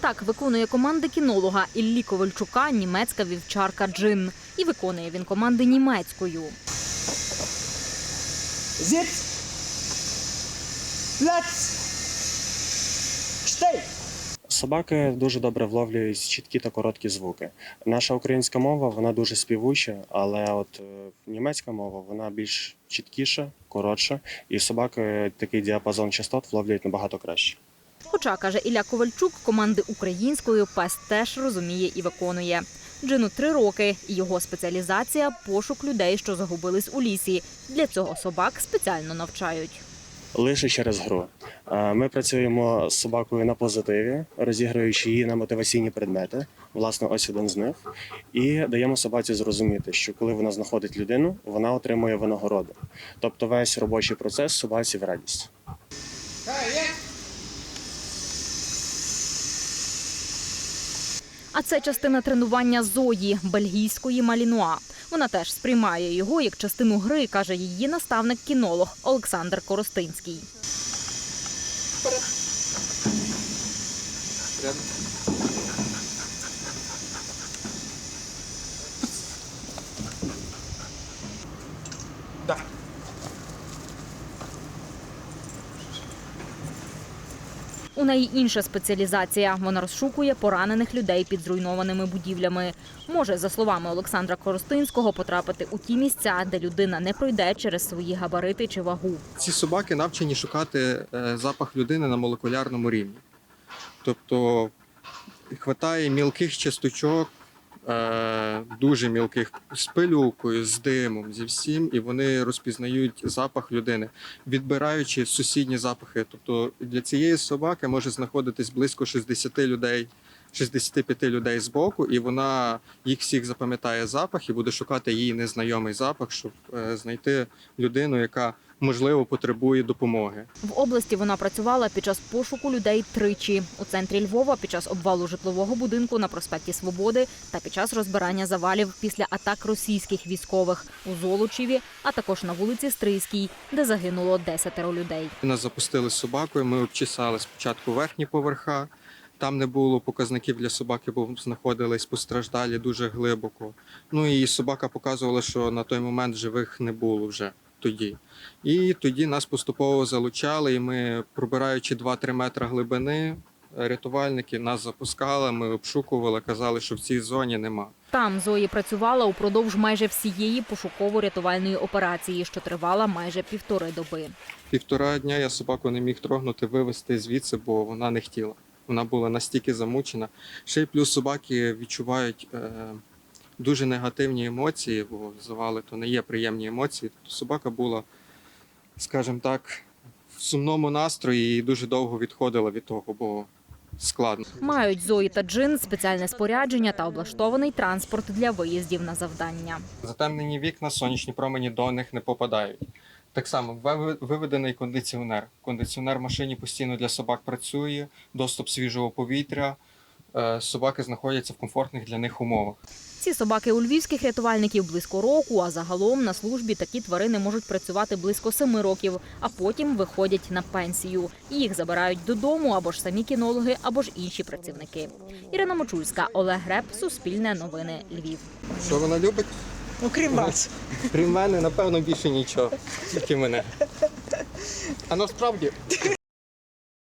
Так виконує команди кінолога Іллі Ковальчука німецька вівчарка Джин. І виконує він команди німецькою. Steh! Собаки дуже добре вловлюють чіткі та короткі звуки. Наша українська мова вона дуже співуча, але от е, німецька мова вона більш чіткіша, коротша, і собаки такий діапазон частот вловлюють набагато краще. Хоча, каже Ілля Ковальчук, команди українською пес теж розуміє і виконує. Джину три роки, і його спеціалізація пошук людей, що загубились у лісі. Для цього собак спеціально навчають. Лише через гру. Ми працюємо з собакою на позитиві, розігруючи її на мотиваційні предмети. Власне, ось один з них. І даємо собаці зрозуміти, що коли вона знаходить людину, вона отримує винагороду. Тобто весь робочий процес собаці в радість. А це частина тренування Зої, бельгійської малінуа. Вона теж сприймає його як частину гри, каже її наставник-кінолог Олександр Коростинський. Да. У неї інша спеціалізація. Вона розшукує поранених людей під зруйнованими будівлями. Може, за словами Олександра Коростинського, потрапити у ті місця, де людина не пройде через свої габарити чи вагу. Ці собаки навчені шукати е, запах людини на молекулярному рівні. Тобто хватає мілких часточок, е, дуже мілких з пилюкою, з димом, зі всім, і вони розпізнають запах людини, відбираючи сусідні запахи. Тобто для цієї собаки може знаходитись близько 60 людей. 65 людей з боку, і вона їх всіх запам'ятає запах і буде шукати їй незнайомий запах, щоб е, знайти людину, яка можливо потребує допомоги. В області вона працювала під час пошуку людей тричі у центрі Львова під час обвалу житлового будинку на проспекті Свободи та під час розбирання завалів після атак російських військових у Золочеві, а також на вулиці Стрийській, де загинуло десятеро людей. Нас запустили з собакою. Ми обчесали спочатку верхні поверха. Там не було показників для собаки, бо знаходились постраждалі дуже глибоко. Ну і собака показувала, що на той момент живих не було вже тоді. І тоді нас поступово залучали, і ми, пробираючи 2-3 метри глибини, рятувальники нас запускали, ми обшукували, казали, що в цій зоні нема. Там Зої працювала упродовж майже всієї пошуково-рятувальної операції, що тривала майже півтори доби. Півтора дня я собаку не міг трогнути, вивезти звідси, бо вона не хотіла. Вона була настільки замучена. Ще й плюс собаки відчувають е, дуже негативні емоції, бо завали то не є приємні емоції. Тобто собака була, скажімо так, в сумному настрої і дуже довго відходила від того, бо складно. Мають Зої та Джин спеціальне спорядження та облаштований транспорт для виїздів на завдання. Затемнені вікна, сонячні промені до них не попадають. Так само виве- виведений кондиціонер. Кондиціонер в машині постійно для собак працює, доступ свіжого повітря. Е, Собаки знаходяться в комфортних для них умовах. Ці собаки у львівських рятувальників близько року, а загалом на службі такі тварини можуть працювати близько семи років, а потім виходять на пенсію. Їх забирають додому або ж самі кінологи, або ж інші працівники. Ірина Мочульська, Олег Греб, Суспільне новини, Львів. Що вона любить? Окрім вас. Крім мене, напевно, більше нічого. Тільки мене. А насправді